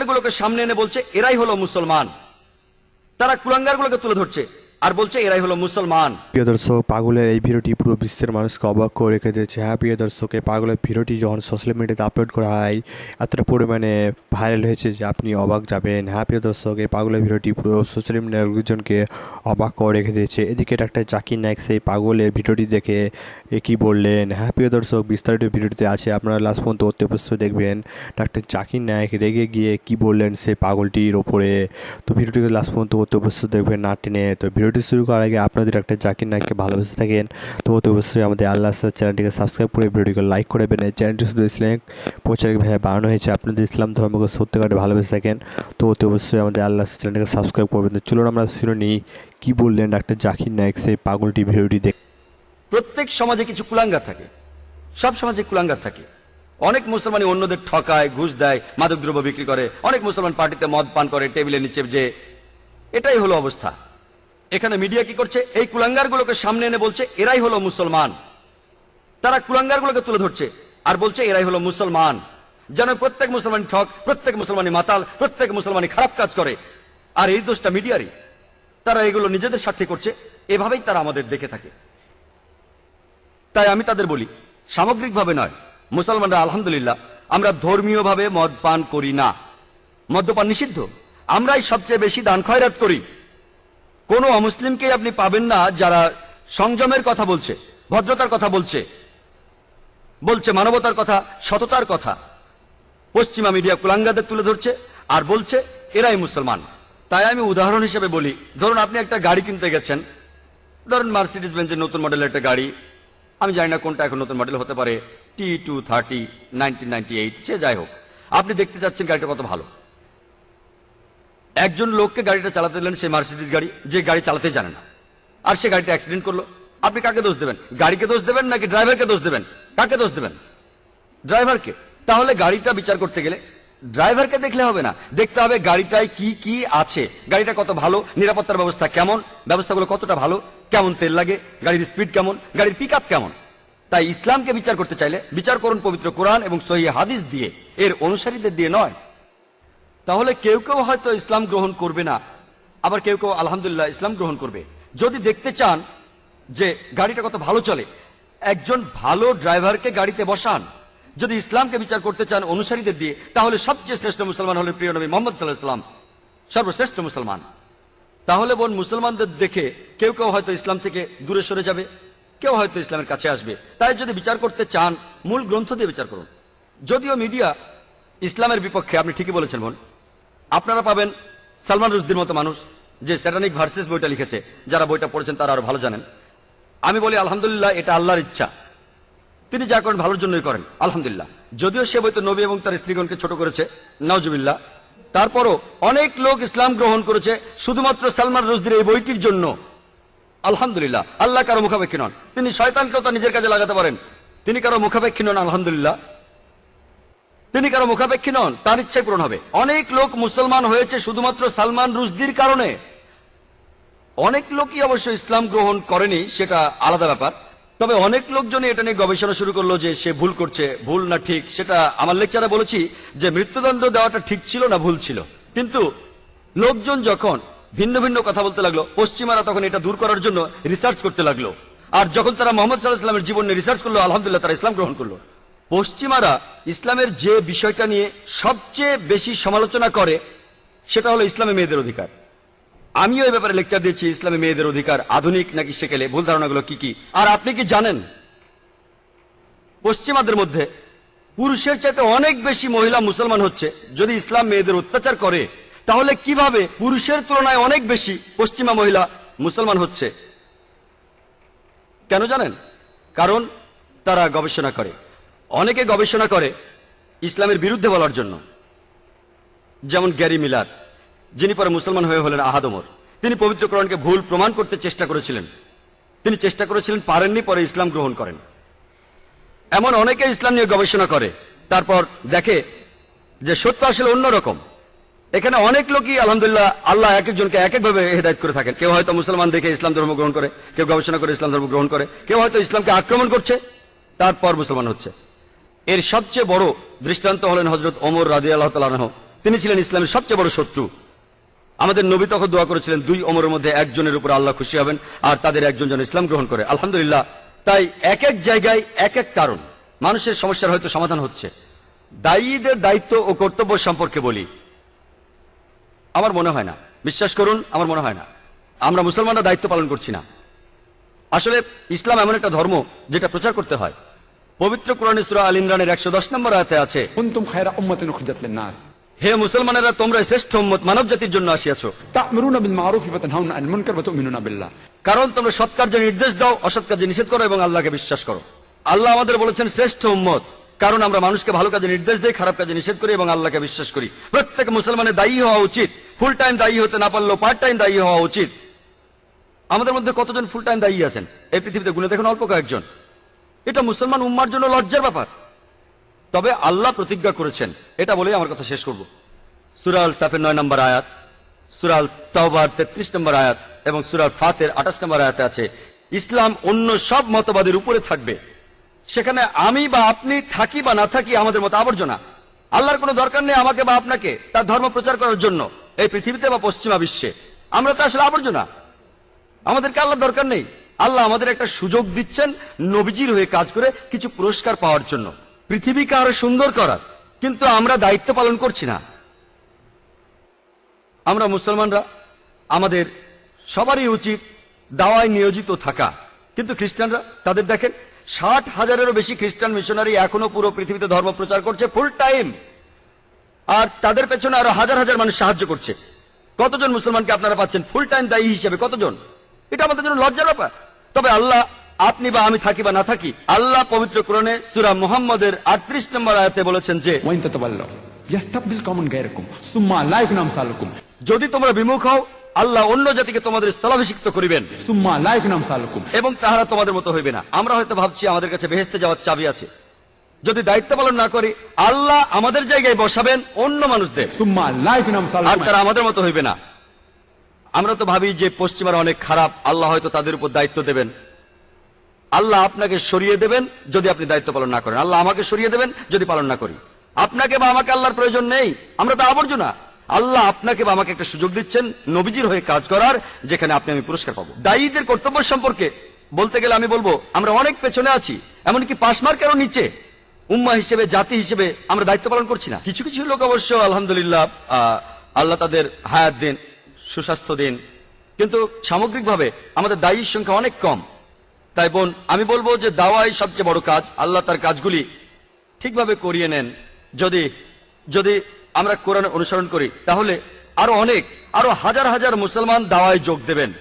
গুলোকে সামনে এনে বলছে এরাই হলো মুসলমান। তারা কুলাঙ্গারগুলোকে তুলে ধরছে। আর বলছে, এরাই হলো মুসলমান। প্রিয় দর্শক, পাগলের এই ভিডিওটি পুরো বিশ্বের মানুষকে অবাক করে রেখে দিয়েছে। হ্যাঁ প্রিয় দর্শক পাগলের ভিডিওটি যখন সোশ্যাল মিডিয়াতে আপলোড করা হয়, এতটা পরিমাণে ভাইরাল হয়েছে যে আপনি অবাক যাবেন। হ্যাঁ প্রিয় দর্শক, এই পাগলের ভিডিওটি পুরো সোশ্যাল মিডিয়ার লোকজনকে অবাক করে রেখে দিয়েছে। এদিকে ডাক্তার জাকির নায়ক সেই পাগলের ভিডিওটি দেখে এ কী বললেন? হ্যাঁ প্রিয় দর্শক, বিস্তারিত ভিডিওটিতে আছে, আপনারা লাস্ট পর্যন্ত অতি অবশ্যই দেখবেন। ডাক্তার জাকির নায়ক রেগে গিয়ে কি বললেন সেই পাগলটির ওপরে? তো ভিডিওটিকে লাস্ট পর্যন্ত অতি অবশ্যই দেখবেন না টেনে। তো ভিডিওটি শুরু করার আগে আপনাদের ডাক্তার জাকির নায়ককে ভালোবেসে থাকেন। তো অতি অবশ্যই আমাদের আল্লাহ আস্তার চ্যানেলটিকে সাবস্ক্রাইব করে ভিডিওটিকে লাইক করে দেবেন। এই চ্যানেলটি শুধু ইসলামিক প্রচারিক ভাবে বানানো হয়েছে। আপনাদের ইসলাম ধর্মকে সত্যিকারে ভালোবেসে থাকেন। তো অতি অবশ্যই আমাদের আল্লাহ আস্তার চ্যানেলটিকে সাবস্ক্রাইব করবেন চলুন আমরা শুনে নিই, কী বললেন ডাক্তার জাকির নায়ক সেই পাগলটি ভিডিওটি দেখ প্রত্যেক সমাজে কিছু কুলাঙ্গার থাকে। সব সমাজে কুলাঙ্গার থাকে। অনেক মুসলমানই অন্যদের ঠকায়, ঘুষ দেয়, মাদকদ্রব্য বিক্রি করে। অনেক মুসলমান পার্টিতে মদ পান করে, টেবিলের নিচে যে এটাই হলো অবস্থা। এখানে মিডিয়া কি করছে? এই কুলাঙ্গারগুলোকে সামনে এনে বলছে, এরাই হলো মুসলমান। তারা কুলাঙ্গারগুলোকে তুলে ধরছে আর বলছে, এরাই হলো মুসলমান। যেন প্রত্যেক মুসলমান ঠক, প্রত্যেক মুসলমানই মাতাল, প্রত্যেক মুসলমানই খারাপ কাজ করে। আর এই দোষটা মিডিয়ারই। তারা এগুলো নিজেদের স্বার্থে করছে, এভাবেই তারা আমাদের দেখে থাকে। তাই আমি তাদের বলি, সামগ্রিকভাবে নয়, মুসলমানরা আলহামদুলিল্লাহ, আমরা ধর্মীয়ভাবে মদ পান করি না। মদ্যপান নিষিদ্ধ। আমরাই সবচেয়ে বেশি দান খয়রাত করি। কোনো অমুসলিমকে আপনি পাবেন না যারা সংযমের কথা বলছে, ভদ্রতার কথা বলছে বলছে মানবতার কথা, সততার কথা। পশ্চিমা মিডিয়া কুলাঙ্গাদের তুলে ধরছে আর বলছে, এরাই মুসলমান। তাই আমি উদাহরণ হিসেবে বলি, ধরুন আপনি একটা গাড়ি কিনতে গেছেন, ধরুন মার্সিডিজ বেঞ্চের নতুন মডেলের একটা গাড়ি, আমি জানি না কোনটা এখন নতুন মডেল হতে পারে T two thirty nineteen ninety eight সে যাই হোক, আপনি দেখতে চাচ্ছেন গাড়িটা কত ভালো। একজন লোককে গাড়িটা চালাতে দিলেন সেই মার্সিডিজ গাড়ি, যে গাড়ি চালাতে জানে না। আর সে গাড়িটা অ্যাক্সিডেন্ট করল। আপনি কাকে দোষ দেবেন? গাড়িকে দোষ দেবেন নাকি ড্রাইভারকে দোষ দেবেন? কাকে দোষ দেবেন? ড্রাইভারকে তাহলে গাড়িটা বিচার করতে গেলে ড্রাইভারকে দেখলে হবে না। দেখতে হবে গাড়িটায় কি কি আছে। গাড়িটা কত ভালো, নিরাপত্তার ব্যবস্থা কেমন, ব্যবস্থাগুলো কতটা ভালো, কেমন তেল লাগে, গাড়ির স্পিড কেমন, গাড়ির পিক কেমন। তাই ইসলামকে বিচার করতে চাইলে বিচার করুন পবিত্র কোরআন এবং সহি হাদিস দিয়ে। এর অনুসারীদের দিয়ে নয়। তাহলে কেউ কেউ হয়তো ইসলাম গ্রহণ করবে না, আবার কেউ কেউ আলহামদুলিল্লাহ ইসলাম গ্রহণ করবে। যদি দেখতে চান যে গাড়িটা কত ভালো চলে, একজন ভালো ড্রাইভারকে গাড়িতে বসান। যদি ইসলামকে বিচার করতে চান অনুসারীদের দিয়ে, তাহলে সবচেয়ে শ্রেষ্ঠ মুসলমান হলেন প্রিয় নবী মোহাম্মদ সাল্লাহ সাল্লাম সর্বশ্রেষ্ঠ মুসলমান। তাহলে বোন, মুসলমানদের দেখে কেউ কেউ হয়তো ইসলাম থেকে দূরে সরে যাবে, কেউ হয়তো ইসলামের কাছে আসবে। তাই যদি বিচার করতে চান, মূল গ্রন্থ দিয়ে বিচার করুন। যদিও মিডিয়া ইসলামের বিপক্ষে, আপনি ঠিকই বলেছেন বোন আপনারা পাবেন সালমান রুজদির মতো মানুষ যে স্যাটানিক ভার্সেস বইটা লিখেছে, যারা বইটা পড়েছেন তারা আরও ভালো জানেন। আমি বলি, আলহামদুলিল্লাহ, এটা আল্লাহর ইচ্ছা। তিনি যা করেন ভালোর জন্যই করেন, আলহামদুলিল্লাহ। যদিও সে বইতে নবী এবং তার স্ত্রীগণকে ছোট করেছে নওজুবিল্লাহ তারপরও অনেক লোক ইসলাম গ্রহণ করেছে, শুধুমাত্র সালমান রুজদির এই বইটির জন্য। আলহামদুলিল্লাহ, আল্লাহ কারও মুখাপেক্ষী নন। তিনি শয়তানকেও তার নিজের কাজে লাগাতে পারেন। তিনি কারও মুখাপেক্ষী নন, আলহামদুলিল্লাহ। তিনি কারও মুখাপেক্ষী নন, তার ইচ্ছাই পূরণ হবে। অনেক লোক মুসলমান হয়েছে শুধুমাত্র সালমান রুজদির কারণে। অনেক লোকই অবশ্য ইসলাম গ্রহণ করেনি, সেটা আলাদা ব্যাপার। তবে অনেক লোকজনই এটা নিয়ে গবেষণা শুরু করল যে সে ভুল করছে, ভুল না ঠিক, সেটা আমার লেকচারে বলেছি যে মৃত্যুদণ্ড দেওয়াটা ঠিক ছিল না ভুল ছিল। কিন্তু লোকজন যখন ভিন্ন ভিন্ন কথা বলতে লাগল, পশ্চিমারা তখন এটা দূর করার জন্য রিসার্চ করতে লাগল। আর যখন তারা মোহাম্মদ সাল্লাহ ইসলামের জীবন রিসার্চ করল, আলহামদুলিল্লাহ তারা ইসলাম গ্রহণ করল। পশ্চিমারা ইসলামের যে বিষয়টা নিয়ে সবচেয়ে বেশি সমালোচনা করে, সেটা হলো ইসলামে মেয়েদের অধিকার। আমিও এই ব্যাপারে লেকচার দিয়েছি ইসলামে মেয়েদের অধিকার আধুনিক নাকি সেকেলে, ভুল ধারণাগুলো কি কি। আর আপনি কি জানেন? পশ্চিমাদের মধ্যে পুরুষের চাইতে অনেক বেশি মহিলা মুসলমান হচ্ছে, যদি ইসলাম মেয়েদের অত্যাচার করে, তাহলে কীভাবে পুরুষের তুলনায় অনেক বেশি পশ্চিমা মহিলা মুসলমান হচ্ছে? কেন জানেন? কারণ তারা গবেষণা করে। অনেকে গবেষণা করে ইসলামের বিরুদ্ধে বলার জন্য। যেমন গ্যারি মিলার, যিনি পরে মুসলমান হয়ে হলেন আহাদমর তিনি পবিত্র কোরআনকে ভুল প্রমাণ করতে চেষ্টা করেছিলেন। তিনি চেষ্টা করেছিলেন, পারেননি, পরে ইসলাম গ্রহণ করেন। এমন অনেকে ইসলাম নিয়ে গবেষণা করে। তারপর দেখে যে সত্য আসলে অন্যরকম এখানে অনেক লোকই, আলহামদুলিল্লাহ, আল্লাহ এক একজনকে এক একভাবে হেদায়ত করে থাকেন। কেউ হয়তো মুসলমান দেখে ইসলাম ধর্ম গ্রহণ করে, কেউ গবেষণা করে ইসলাম ধর্ম গ্রহণ করে, কেউ হয়তো ইসলামকে আক্রমণ করছে, তারপর মুসলমান হচ্ছে। এর সবচেয়ে বড় দৃষ্টান্ত হলেন হজরত ওমর রাজি আল্লাহ তালাহ তিনি ছিলেন ইসলামের সবচেয়ে বড় শত্রু। আমাদের নবী তখন দোয়া করেছিলেন, দুই অমরের মধ্যে একজনের উপর আল্লাহ খুশি হবেন আর তাদের একজন যেন ইসলাম গ্রহণ করে। আলহামদুলিল্লাহ, তাই এক এক জায়গায় এক এক কারণ মানুষের সমস্যার হয়তো সমাধান হচ্ছে। দায়ীদের দায়িত্ব ও কর্তব্য সম্পর্কে বলি। আমার মনে হয় না। বিশ্বাস করুন, আমার মনে হয় না। আমরা মুসলমানরা দায়িত্ব পালন করছি না। আসলে ইসলাম এমন একটা ধর্ম যেটা প্রচার করতে হয়। পবিত্র কোরআনিসুরা আল ইমরানের একশো দশ নম্বর আয়তে আছে কুন্তুম খায়রা উম্মাতিন খুজাতলেন নাস হে মুসলমানেরা তোমরা শ্রেষ্ঠ উম্মত মানব জাতির জন্য আসিয়াছো। তা'মুরুনা বিল মারুফি ওয়া তানহাউনা আনিল মুনকার ওয়া তু'মিনুনা বিল্লাহ। কারণ তোমরা সৎকার্য নির্দেশ দাও অসৎ কার্যে নিষেধ করো এবং আল্লাহকে বিশ্বাস করো। আল্লাহ আমাদের বলেছেন শ্রেষ্ঠ উম্মত কারণ আমরা মানুষকে ভালো কাজে নির্দেশ দিই খারাপ কাজে নিষেধ করি এবং আল্লাহকে বিশ্বাস করি। প্রত্যেক মুসলমানের দায়ী হওয়া উচিত ফুল টাইম দায়ী হতে না পারলেও পার্ট টাইম দায়ী হওয়া উচিত। আমাদের মধ্যে কতজন ফুল টাইম দায়ী আছেন? এই পৃথিবীতে গুণে দেখুন অল্প কয়েকজন। এটা মুসলমান উম্মার জন্য লজ্জার ব্যাপার। তবে আল্লাহ প্রতিজ্ঞা করেছেন। এটা বলেই আমার কথা শেষ করব। সুরাল সাফের নয় নম্বর আয়াত সুরাল তাওবার তেত্রিশ নম্বর আয়াত এবং সুরাল ফাতের আঠাশ নম্বর আয়াতে আছে, ইসলাম অন্য সব মতবাদের উপরে থাকবে। সেখানে আমি বা আপনি থাকি বা না থাকি আমাদের মতো আবর্জনা। আল্লাহর কোনো দরকার নেই আমাকে বা আপনাকে তার ধর্ম প্রচার করার জন্য এই পৃথিবীতে বা পশ্চিমা বিশ্বে। আমরা তো আসলে আবর্জনা। আমাদেরকে আল্লাহ দরকার নেই। আল্লাহ আমাদের একটা সুযোগ দিচ্ছেন নবীজির হয়ে কাজ করে কিছু পুরস্কার পাওয়ার জন্য। পৃথিবীকে আরও সুন্দর করার। কিন্তু আমরা দায়িত্ব পালন করছি না। আমরা মুসলমানরা, আমাদের সবারই উচিত দাওয়ায় নিয়োজিত থাকা। কিন্তু খ্রিস্টানরা, তাদের দেখেন, ষাট হাজারেরও বেশি খ্রিস্টান মিশনারি এখনও পুরো পৃথিবীতে ধর্ম প্রচার করছে ফুল টাইম আর তাদের পেছনে আরও হাজার হাজার মানুষ সাহায্য করছে। কতজন মুসলমানকে আপনারা পাচ্ছেন? ফুল টাইম দায়ী হিসেবে কতজন? এটা আমাদের জন্য লজ্জার ব্যাপার। তবে আল্লাহ আপনি বা আমি থাকি বা না থাকি আল্লাহ পবিত্র কোরণে সুরা মোহাম্মদের আটত্রিশ নম্বর আয়াতে বলেছেন যে যদি তোমরা বিমুখ হও আল্লাহ অন্য জাতিকে তোমাদের স্থলাভিষিক্ত করিবেন। সুম্মা লাইক নাম সালকুম এবং তাহারা তোমাদের মতো হইবে না। আমরা হয়তো ভাবছি আমাদের কাছে বেহেস্তে যাওয়ার চাবি আছে। যদি দায়িত্ব পালন না করি আল্লাহ আমাদের জায়গায় বসাবেন অন্য মানুষদের। সুম্মা লাইক নাম আর তারা আমাদের মতো হইবে না। আমরা তো ভাবি যে পশ্চিমারা অনেক খারাপ, আল্লাহ হয়তো তাদের উপর দায়িত্ব দেবেন। আল্লাহ আপনাকে সরিয়ে দেবেন যদি আপনি দায়িত্ব পালন না করেন। আল্লাহ আমাকে সরিয়ে দেবেন যদি পালন না করি। আপনাকে বা আমাকে আল্লাহর প্রয়োজন নেই। আমরা তো আবর্জনা। আল্লাহ আপনাকে বা আমাকে একটা সুযোগ দিচ্ছেন নবীজির হয়ে কাজ করার, যেখানে আপনি আমি পুরস্কার পাবো। দায়ীদের কর্তব্য সম্পর্কে বলতে গেলে আমি বলব, আমরা অনেক পেছনে আছি, এমনকি পাশমার্কেরও নিচে। উম্মা হিসেবে, জাতি হিসেবে আমরা দায়িত্ব পালন করছি না। কিছু কিছু লোক অবশ্য, আলহামদুলিল্লাহ আল্লাহ তাদের হায়াত দিন। সুস্বাস্থ্য দিন। কিন্তু সামগ্রিকভাবে আমাদের দায়ীর সংখ্যা অনেক কম। তাই বোন, আমি বলব যে দাওয়াই সবচেয়ে বড় কাজ। আল্লাহ তার কাজগুলি ঠিকভাবে করিয়ে নেন। যদি যদি আমরা কোরআন অনুসরণ করি, তাহলে আরও অনেক, আরও হাজার হাজার মুসলমান দাওয়ায় যোগ দেবেন।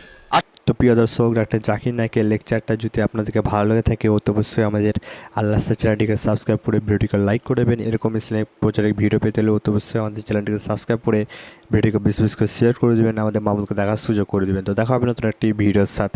তো প্রিয় দর্শক, ডাক্তার জাকির নায়কের লেকচারটা যদি আপনাদেরকে ভালো লেগে থাকে অত অবশ্যই আমাদের আল্লাহ চ্যানেলটিকে সাবস্ক্রাইব করে ভিডিওটিকে লাইক করে দেবেন। এরকম ইসলামিক প্রচারের ভিডিও পেতে হলে অত অবশ্যই আমাদের চ্যানেলটিকে সাবস্ক্রাইব করে ভিডিওকে বেশি করে শেয়ার করে দেবেন। আমাদের মামুলকে দেখার সুযোগ করে দেবেন। তো দেখা হবে নতুন একটি ভিডিওর সাথে।